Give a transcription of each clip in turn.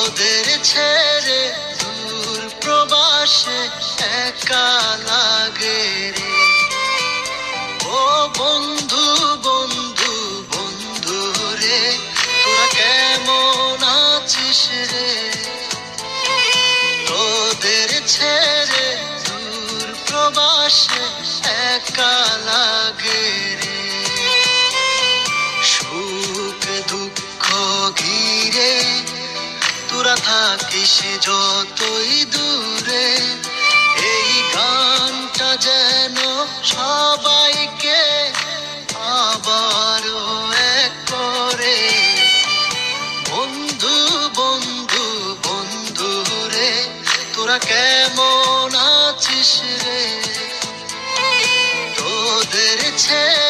তোদের ছেড়ে দূর প্রবাসে একা লাগে রে। ও বন্ধু বন্ধু বন্ধু রে, তোরা কেমন আছিস রে? তোদের ছেড়ে দূর প্রবাসে একা লাগে রে। সুখ, দুঃখ ঘিরে তোরা থাকিস যতই দূরে, এই গানটা যেন সবাইকে আবারও এক করে। বন্ধু বন্ধু বন্ধু রে, তোরা কেমন আছিস রে? তোদের ছেড়ে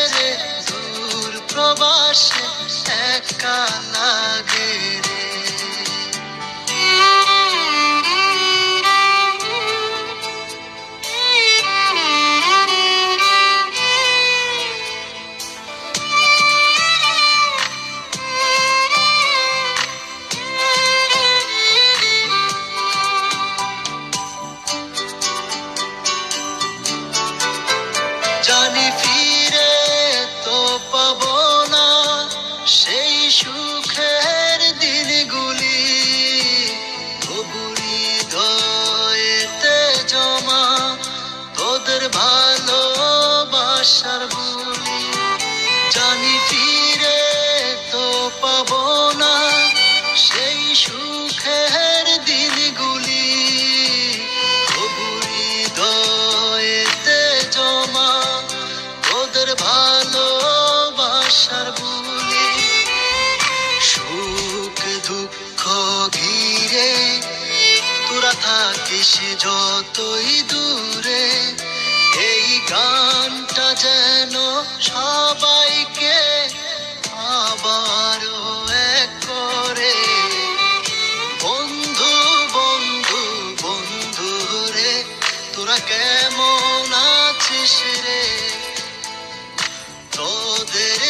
তোদের ভালোবাসার বুলি জানি ফিরে তো পাব না। সেই সুখের দিনগুলি তবুরি দয়েতে জমা। তোদের ভালোবাসার বুলি সুখ দুঃখ ঘিরে তোরা থাকিস যতই দূরে। গানটা যেন সবাইকে আবারও এক করে। বন্ধু বন্ধু বন্ধু রে, তোরা কেমন আছিস রে? তোদের